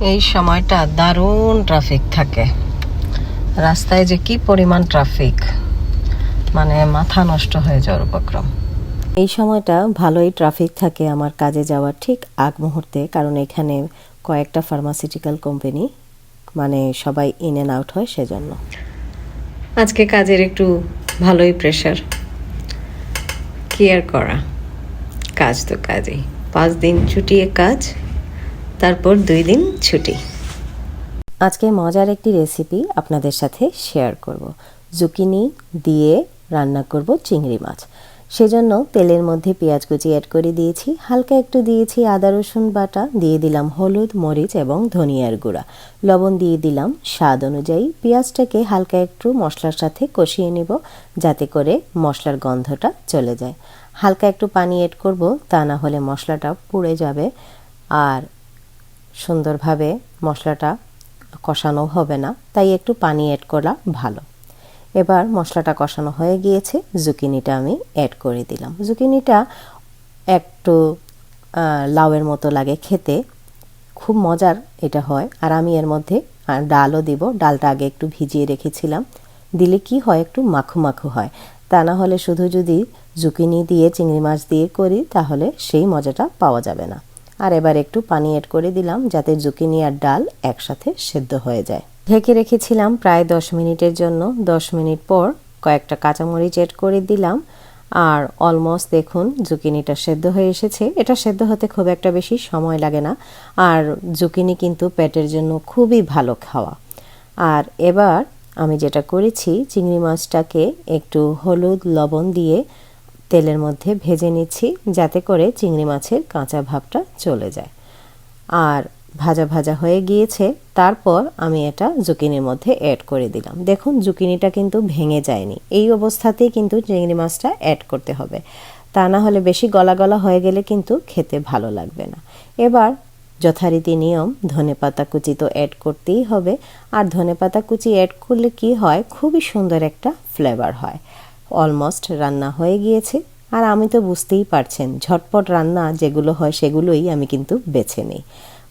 এই সময়টা দারুণ ট্রাফিক থাকে। রাস্তায় যে কি পরিমাণ ট্রাফিক মানে মাথা নষ্ট হয়ে যাওয়ার উপক্রম। এই সময়টা ভালোই ট্রাফিক থাকে আমার কাজে যাওয়ার ঠিক আগ মুহূর্তে কারণ এখানে কয়েকটা ফার্মাসিউটিক্যাল কোম্পানি মানে সবাই ইন অ্যান্ড আউট হয় সেজন্য। আজকে কাজের একটু ভালোই প্রেশার কেয়ার করা? কাজ তো কাজই। পাঁচ দিন ছুটিয়ে কাজ তারপর দুই দিন ছুটি। আজকে মজার একটি রেসিপি আপনাদের সাথে শেয়ার করব। জুকিনি দিয়ে রান্না করব চিংড়ি মাছ। সেজন্য তেলের মধ্যে পেঁয়াজ কুচি অ্যাড করে দিয়েছি, হালকা একটু দিয়েছি আদা, রসুন বাটা, দিয়ে দিলাম হলুদ, মরিচ এবং ধনিয়ার গুঁড়া। লবণ দিয়ে দিলাম স্বাদ অনুযায়ী পেঁয়াজটাকে হালকা একটু মশলার সাথে কষিয়ে নেব, যাতে করে মশলার গন্ধটা চলে যায়। হালকা একটু পানি অ্যাড করব, তা না হলে মশলাটা পুড়ে যাবে। আর সুন্দরভাবে মশলাটা কষানো হবে না, তাই একটু পানি অ্যাড করা ভালো। এবার মশলাটা কষানো হয়ে গিয়েছে জুকিনিটা আমি অ্যাড করে দিলাম। জুকিনিটা একটু লাউয়ের মতো লাগে খেতে, খুব মজার এটা হয়। আর আমি এর মধ্যে ডালও দিব। ডালটা আগে একটু ভিজিয়ে রেখেছিলাম। দিলে কি হয়? একটু মাখু মাখু হয়। তা না হলে শুধু যদি জুকিনি দিয়ে চিংড়ি মাছ দিয়ে করি, তাহলে সেই মজাটা পাওয়া যাবে না। আর এবার একটু পানি অ্যাড করে দিলাম যাতে জুকিনি আর ডাল একসাথে সেদ্ধ হয়ে যায়। ঢেকে রেখেছিলাম প্রায় দশ মিনিটের জন্য। দশ মিনিট পর কয়েকটা কাঁচামরিচ অ্যাড করে দিলাম। আর অলমোস্ট দেখুন জুকিনিটা সেদ্ধ হয়ে এসেছে। এটা সেদ্ধ হতে খুব একটা বেশি সময় লাগে না। আর জুকিনি কিন্তু পেটের জন্য খুবই ভালো খাওয়া। আর এবার আমি যেটা করেছি, চিংড়ি মাছটাকে একটু হলুদ লবণ দিয়ে তেলের মধ্যে ভেজে নিচ্ছি যাতে করে চিংড়ি মাছের কাঁচা ভাবটা চলে যায়। আর ভাজা ভাজা হয়ে গিয়েছে, তারপর আমি এটা জুকিনির মধ্যে অ্যাড করে দিলাম। দেখুন, জুকিনিটা কিন্তু ভেঙে যায়নি। এই অবস্থাতেই কিন্তু চিংড়ি মাছটা অ্যাড করতে হবে। তা না হলে বেশি গলা গলা হয়ে গেলে কিন্তু খেতে ভালো লাগবে না। এবার যথারীতি নিয়ম ধনেপাতা কুচি তো অ্যাড করতেই হবে। আর ধনেপাতা কুচি অ্যাড করলে কি হয়? খুবই সুন্দর একটা ফ্লেভার হয়। অলমোস্ট রান্না হয়ে গিয়েছে। আর আমি তো বুঝতেই পারছেন, ঝটপট রান্না যেগুলো হয় সেগুলোই আমি কিন্তু বেছে নিই।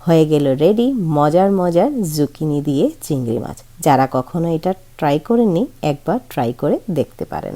হয়ে গেল রেডি মজার মজার জুকিনি দিয়ে চিংড়ি মাছ। যারা কখনো এটা ট্রাই করেননি, একবার ট্রাই করে দেখতে পারেন।